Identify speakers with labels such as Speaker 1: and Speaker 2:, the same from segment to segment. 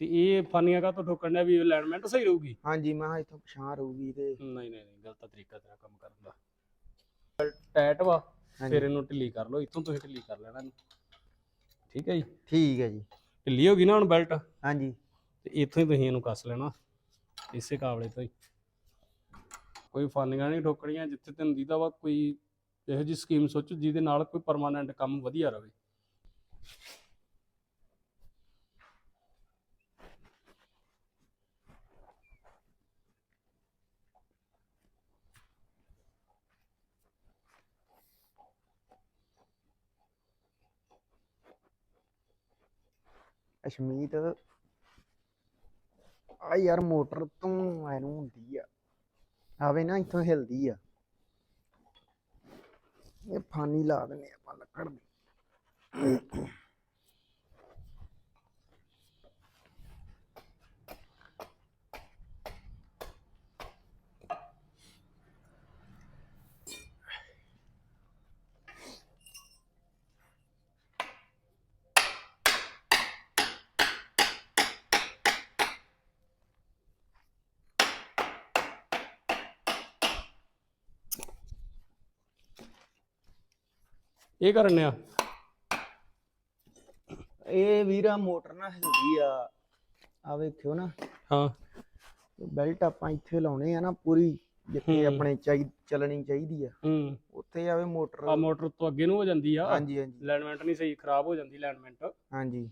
Speaker 1: ਤੇ ਇਹ ਫਾਨੀਆਂ ਕਾ ਤੋਂ ਠੋਕਣ ਦਾ ਵੀ ਅਲਾਈਨਮੈਂਟ ਸਹੀ ਰਹੂਗੀ?
Speaker 2: ਹਾਂਜੀ ਮੈਂ ਕਿਹਾ ਇੱਥੋਂ ਪਛਾਣ ਰਹੂਗੀ ਤੇ।
Speaker 1: ਨਹੀਂ ਨਹੀਂ ਨਹੀਂ ਗਲਤ ਤਰੀਕਾ ਤੇਰਾ ਕੰਮ ਕਰਨ ਦਾ। ਟਾਈਟ ਵਾ
Speaker 2: ਹਾਂਜੀ।
Speaker 1: ਫਿਰ ਇਹਨੂੰ ਢਿੱਲੀ ਕਰ ਲਓ ਇੱਥੋਂ ਤੁਸੀਂ ਢਿੱਲੀ ਕਰ ਲੈਣਾ ਇਹਨੂੰ। ਠੀਕ ਹੈ ਜੀ?
Speaker 2: ਠੀਕ ਹੈ ਜੀ।
Speaker 1: ਢਿੱਲੀ ਹੋ ਗਈ ਨਾ ਹੁਣ ਬੈਲਟ
Speaker 2: ਹਾਂਜੀ।
Speaker 1: ਤੇ ਇੱਥੋਂ ਹੀ ਤੁਸੀਂ ਇਹਨੂੰ ਕੱਸ ਲੈਣਾ ਇਸੇ ਕਾਬਲੇ ਤੋਂ ਹੀ। ਕੋਈ ਫਾਨੀਆਂ ਨਹੀਂ ਠੋਕਣੀਆਂ ਜਿੱਥੇ ਤੈਨੂੰ ਦੀਦਾ ਵਾ ਕੋਈ ਇਹੋ ਜੀ ਸਕੀਮ ਸੋਚੋ ਜਿਹਦੇ ਨਾਲ ਕੋਈ ਪਰਮਾਨੈਂਟ ਕੰਮ ਵਧੀਆ ਰਵੇ।
Speaker 2: ਅਸ਼ਮੀਤ। ਆ ਯਾਰ ਮੋਟਰ ਤੋਂ ਐਨੂੰ ਹੁੰਦੀ ਆ। ਆਵੇ ਨਾ, ਇੱਥੋਂ ਹਿਲਦੀ ਆ। ਇਹ ਫਾਨੀ ਲਾ ਦਿੰਦੇ ਆਪਾਂ ਲੱਕੜ ਦੀ।
Speaker 1: ਇਹ ਕਰਨ ਆ
Speaker 2: ਇਹ ਵੀਰਾ ਮੋਟਰ ਨਾ ਹਿਲਦੀ ਆ। ਆ ਵੇਖਿਓ ਨਾ।
Speaker 1: ਹਾਂ।
Speaker 2: ਬੈਲਟ ਆਪਾਂ ਇੱਥੇ ਲਾਉਣੇ ਆ ਨਾ ਪੂਰੀ ਜਿੱਥੇ। ਆਪਣੇ ਚਾਹੀ ਚੱਲਣੀ ਚਾਹੀਦੀ ਆ।
Speaker 1: ਹੂੰ।
Speaker 2: ਉੱਥੇ ਆਵੇ ਮੋਟਰ।
Speaker 1: ਆ ਮੋਟਰ ਤੋਂ ਅੱਗੇ ਨੂੰ ਹੋ ਜਾਂਦੀ ਆ।
Speaker 2: ਹਾਂਜੀ ਹਾਂਜੀ।
Speaker 1: ਅਲਾਈਨਮੈਂਟ ਨਹੀਂ ਸਹੀ ਖਰਾਬ ਹੋ ਜਾਂਦੀ ਅਲਾਈਨਮੈਂਟ
Speaker 2: ਹਾਂਜੀ।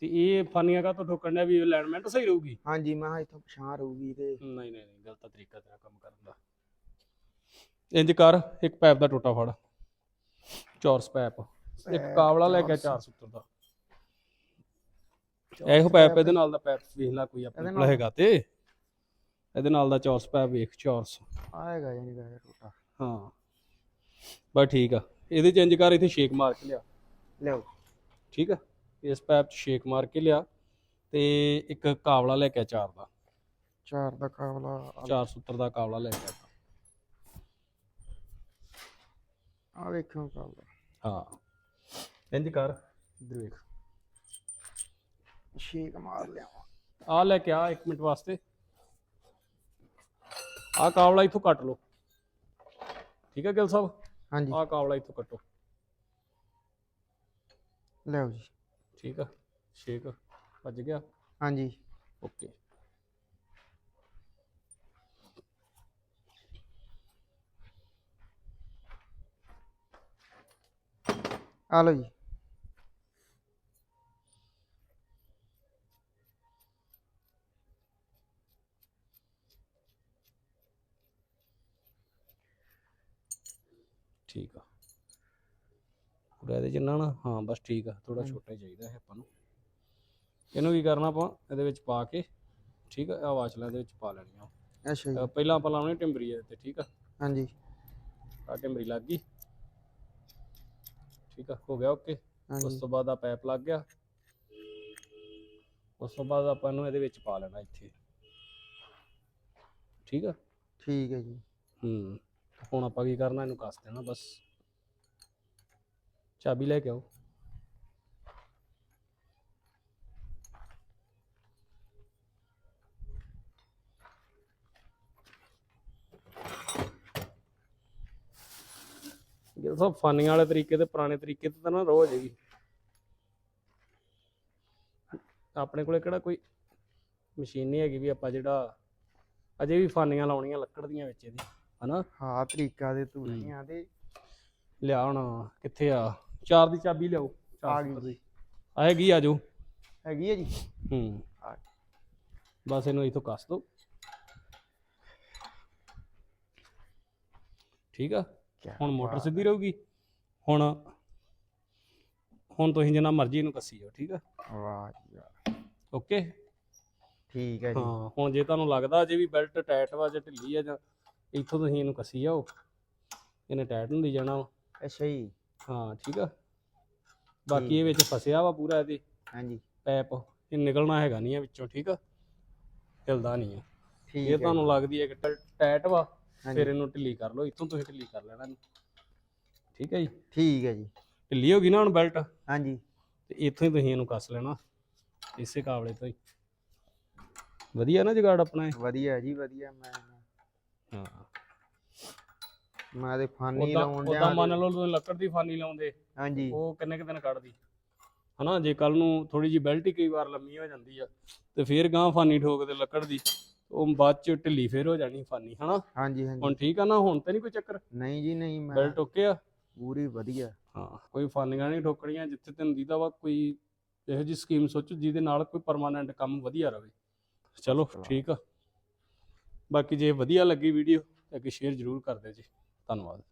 Speaker 1: ਤੇ ਇਹ ਫਾਨੀਆਂ ਕਾ ਤੋਂ ਠੋਕਣ ਦਾ ਵੀ ਅਲਾਈਨਮੈਂਟ ਸਹੀ ਰਹੂਗੀ?
Speaker 2: ਹਾਂਜੀ ਮੈਂ ਇੱਥੋਂ ਪਛਾਣ ਰਹੂਗੀ ਤੇ।
Speaker 1: ਨਹੀਂ ਨਹੀਂ ਨਹੀਂ ਗਲਤ ਤਰੀਕਾ ਤੇਰਾ ਕੰਮ ਕਰਨ ਦਾ। ਇੰਜ ਕਰ ਇੱਕ ਪੈਪ ਦਾ ਟੋਟਾ ਫੜ। ਚੌਰਸ ਪੈਪ ਇੱਕ ਕਾਵਲਾ ਲੈ ਕੇ
Speaker 2: ਚੌਰਸ।
Speaker 1: 470 ਦਾ। ਇਹੋ ਪੈਪ ਇਹਦੇ ਨਾਲ ਦਾ ਪੈਪ ਵੇਖ ਲੈ ਕੋਈ ਆਪਣੇ ਕੋਲ? ਹੈਗਾ ਤੇ। ਇਹਦੇ ਨਾਲ ਦਾ ਚੌਰਸ ਪੈਪ ਵੇਖ ਚੌਰਸ
Speaker 2: ਆਏਗਾ ਜਾਨੀ ਕਿ ਟੋਟਾ।
Speaker 1: ਹਾਂ। ਬਸ ਠੀਕ ਆ। ਇਹਦੇ ਚ ਇੰਜ ਕਰ ਇੱਥੇ ਛੇਕ ਮਾਰ ਕੇ ਲਿਆ।
Speaker 2: ਲਿਓ
Speaker 1: ਠੀਕ ਆ? ਇਸ ਪੈਪ ਚ ਛੇਕ ਮਾਰ ਕੇ ਲਿਆ ਤੇ ਇੱਕ ਕਾਵਲਾ ਲੈ ਕੇ ਚਾਰ ਦਾ।
Speaker 2: ਚਾਰ ਦਾ ਕਾਬਲਾ
Speaker 1: 470 ਦਾ ਕਾਵਲਾ ਲੈ ਕੇ ਆ
Speaker 2: ਆ ਵੇਖਿਓ ਕਾਬਲਾ
Speaker 1: ਹਾਂ। ਇੰਜ ਕਰ। ਇਧਰ ਵੇਖ।
Speaker 2: ਛੇਕ ਮਾਰ ਲਿਆ
Speaker 1: ਆ ਲੈ ਕੇ ਆ 1 ਮਿੰਟ ਵਾਸਤੇ। ਆ ਕਾਵਲਾ ਇੱਥੋਂ ਕੱਟ ਲਓ। ਠੀਕ ਹੈ ਗਿਲ ਸਾਹਿਬ?
Speaker 2: ਹਾਂਜੀ।
Speaker 1: ਆ ਕਾਵਲਾ ਇੱਥੋਂ ਕੱਟੋ।
Speaker 2: ਲਿਓ ਜੀ।
Speaker 1: ਠੀਕ ਆ। ਛੇਕ। ਵੱਜ ਗਿਆ।
Speaker 2: ਹਾਂਜੀ।
Speaker 1: ਓਕੇ।
Speaker 2: ਆ ਲਓ ਜੀ।
Speaker 1: ਠੀਕ ਆ। ਪੂਰਾ ਇਹਦੇ ਜਿੰਨਾ ਨਾ ਹਾਂ ਬਸ ਠੀਕ ਆ ਥੋੜਾ ਛੋਟਾ ਹੀ ਚਾਹੀਦਾ ਹੈ ਆਪਾਂ ਨੂੰ। ਇਹਨੂੰ ਕੀ ਕਰਨਾ ਆਪਾਂ ਇਹਦੇ ਵਿੱਚ ਪਾ ਕੇ ਠੀਕ ਆ ਆ ਵਾਚਲਾਂ ਇਹਦੇ ਵਿੱਚ ਪਾ ਲੈਣੀਆਂ।
Speaker 2: ਅੱਛਾ ਜੀ।
Speaker 1: ਪਹਿਲਾਂ ਆਪਾਂ ਲਾਉਣੀ ਟਿੰਬਰੀ ਇਹਦੇ ਤੇ ਠੀਕ ਆ।
Speaker 2: ਹਾਂਜੀ।
Speaker 1: ਆ ਟਿੰਬਰੀ ਲੱਗ ਗਈ। ਠੀਕ ਆ ਹੋ ਗਿਆ ਓਕੇ ਉਸ
Speaker 2: ਹਾਂਜੀ।
Speaker 1: ਤੋਂ ਬਾਅਦ ਆ ਪੈਪ ਲੱਗ ਗਿਆ। ਉਸ ਤੋਂ ਬਾਅਦ ਆਪਾਂ ਇਹਨੂੰ ਇਹਦੇ ਵਿੱਚ ਪਾ ਲੈਣਾ ਇੱਥੇ। ਠੀਕ ਆ?
Speaker 2: ਠੀਕ ਹੈ ਜੀ।
Speaker 1: ਹੂੰ ਹੁਣ ਆਪਾਂ ਕੀ ਕਰਨਾ ਇਹਨੂੰ ਕੱਸ ਦੇਣਾ ਬਸ। ਚਾਬੀ ਲੈ ਕੇ ਆਓ। ਜੇ ਸਭ ਫਾਨੀਆਂ ਵਾਲੇ ਤਰੀਕੇ ਤੇ ਪੁਰਾਣੇ ਤਰੀਕੇ ਤੇ ਤਾਂ ਨਾ ਰੋ ਜਾਏਗੀ ਆਪਣੇ ਕੋਲੇ ਕਿਹੜਾ ਕੋਈ ਮਸ਼ੀਨ ਨਹੀਂ ਹੈਗੀ ਵੀ ਆਪਾਂ ਜਿਹੜਾ ਅਜੇ ਵੀ ਫਾਨੀਆਂ ਲਾਉਣੀਆਂ ਲੱਕੜ ਦੀਆਂ ਵਿੱਚ ਇਹਦੀ ਹਨਾ?
Speaker 2: ਹਾਂ ਤਰੀਕਾ ਦੇ ਧੂੜੀਆਂ ਤੇ।
Speaker 1: ਲਿਆ ਹੁਣ ਕਿੱਥੇ ਆ? ਚਾਰ ਦੀ ਚਾਬੀ ਲਿਆਓ।
Speaker 2: ਆ ਗਈ ਜੀ।
Speaker 1: ਦੀ। ਆ ਹੈਗੀ ਆ ਜਾਓ
Speaker 2: ਹੈਗੀ ਹੈ ਜੀ।
Speaker 1: ਹੂੰ।
Speaker 2: ਆ
Speaker 1: ਬਸ ਇਹਨੂੰ ਇਥੋਂ ਕੱਸ ਦੋ। ਠੀਕ ਆ? ਹੁਣ ਮੋਟਰ ਸਿੱਧੀ ਰਹੂਗੀ। ਹੁਣ ਹੁਣ ਤੁਸੀਂ ਜਿੰਨਾ ਮਰਜ਼ੀ ਇਹਨੂੰ ਕੱਸੀ ਜਾਓ ਠੀਕ ਆ?
Speaker 2: ਵਾਹ ਜੀ ਵਾਹ।
Speaker 1: ਓਕੇ?
Speaker 2: ਠੀਕ ਹੈ ਜੀ।
Speaker 1: ਹਾਂ ਹੁਣ ਜੇ ਤੁਹਾਨੂੰ ਲੱਗਦਾ ਜੇ ਵੀ ਬੈਲਟ ਟਾਈਟ ਵਾ ਜਾਂ ਢਿੱਲੀ ਆ ਜਾਂ ਇੱਥੋਂ ਤੁਸੀਂ ਇਹਨੂੰ ਕੱਸੀ ਜਾਓ ਇਹਨੇ ਟਾਈਟ ਹੁੰਦੀ ਜਾਣਾ ਵਾ।
Speaker 2: ਅੱਛਾ ਜੀ।
Speaker 1: ਹਾਂ ਠੀਕ ਆ? ਬਾਕੀ ਇਹ ਵਿੱਚ ਫਸਿਆ ਵਾ ਪੂਰਾ ਇਹਦੇ।
Speaker 2: ਹਾਂਜੀ।
Speaker 1: ਪੈਪ ਇਹ ਨਿਕਲਣਾ ਹੈਗਾ ਨਹੀਂ ਆ ਵਿੱਚੋਂ ਠੀਕ ਆ? ਹਿਲਦਾ ਨਹੀਂ ਆ।
Speaker 2: ਠੀਕ
Speaker 1: ਇਹ ਤੁਹਾਨੂੰ ਲੱਗਦੀ ਹੈ ਕਿ ਟਾਈਟ ਵਾ ਫਿਰ ਇਹਨੂੰ ਢਿੱਲੀ ਕਰ ਲਓ ਇੱਥੋਂ ਤੁਸੀਂ ਢਿੱਲੀ ਕਰ ਲੈਣਾ ਇਹਨੂੰ। ਠੀਕ ਹੈ ਜੀ?
Speaker 2: ਠੀਕ ਹੈ ਜੀ।
Speaker 1: ਢਿੱਲੀ ਹੋ ਗਈ ਨਾ ਹੁਣ ਬੈਲਟ?
Speaker 2: ਹਾਂਜੀ।
Speaker 1: ਤੇ ਇੱਥੋਂ ਹੀ ਤੁਸੀਂ ਇਹਨੂੰ ਕੱਸ ਲੈਣਾ ਇਸੇ ਕਾਬਲੇ ਤੋਂ ਹੀ। ਵਧੀਆ ਨਾ ਜਗਾੜ ਆਪਣਾ ਇਹ।
Speaker 2: ਵਧੀਆ ਜੀ ਵਧੀਆ ਮੈਂ
Speaker 1: ਹਾਂ।
Speaker 2: ਮੈਂ ਤੇ ਫਾਨੀ
Speaker 1: ਉਦਾਂ
Speaker 2: ਲਾਉਣ
Speaker 1: ਉਦਾਂ ਮੰਨ ਲਓ ਤੁਸੀਂ ਲੱਕੜ ਦੀ ਫਾਨੀ ਲਾਉਂਦੇ
Speaker 2: ਹਾਂਜੀ।
Speaker 1: ਉਹ ਕਿੰਨੇ ਕੁ ਦਿਨ ਕੱਢਦੀ। ਹਨਾ ਜੇ ਕੱਲ ਨੂੰ ਥੋੜੀ ਜੀ ਬੈਲਟ ਹੀ ਕਈ ਵਾਰ ਲੰਮੀ ਹੋ ਜਾਂਦੀ ਆ ਤੇ ਫੇਰ ਗਾਂ ਫਾਨੀ ਠੋਕਦੇ ਲੱਕੜ ਦੀ। ਉਹ ਬਾਅਦ ਚ ਢਿੱਲੀ ਫੇਰ ਹੋ ਜਾਣੀ ਫਾਨੀ ਹਨਾ?
Speaker 2: ਹਾਂਜੀ ਹਾਂਜੀ।
Speaker 1: ਹੁਣ ਠੀਕ ਆ ਨਾ ਹੁਣ ਤੇ ਨਹੀਂ ਕੋਈ ਚੱਕਰ?
Speaker 2: ਨਹੀਂ ਜੀ ਨਹੀਂ ਮੈਂ
Speaker 1: ਬੈਲਟ ਓਕੇ ਆ?
Speaker 2: ਪੂਰੀ ਵਧੀਆ।
Speaker 1: ਹਾਂ ਕੋਈ ਫਾਨੀਆਂ ਨਹੀਂ ਠੋਕਣੀਆਂ ਜਿੱਥੇ ਤੈਨੂੰ ਦੀਦਾ ਵਾ ਕੋਈ ਇਹੋ ਜੀ ਸਕੀਮ ਸੋਚੋ ਜਿਹਦੇ ਨਾਲ ਕੋਈ ਪਰਮਾਨੈਂਟ ਕੰਮ ਵਧੀਆ ਰਵੇ। ਚਲੋ ਠੀਕ ਆ। ਬਾਕੀ ਜੇ ਵਧੀਆ ਲੱਗੀ ਵੀਡੀਓ ਤਾਂ ਅੱਗੇ ਸ਼ੇਅਰ ਜ਼ਰੂਰ ਕਰ ਦਿਓ ਜੀ। ਧੰਨਵਾਦ।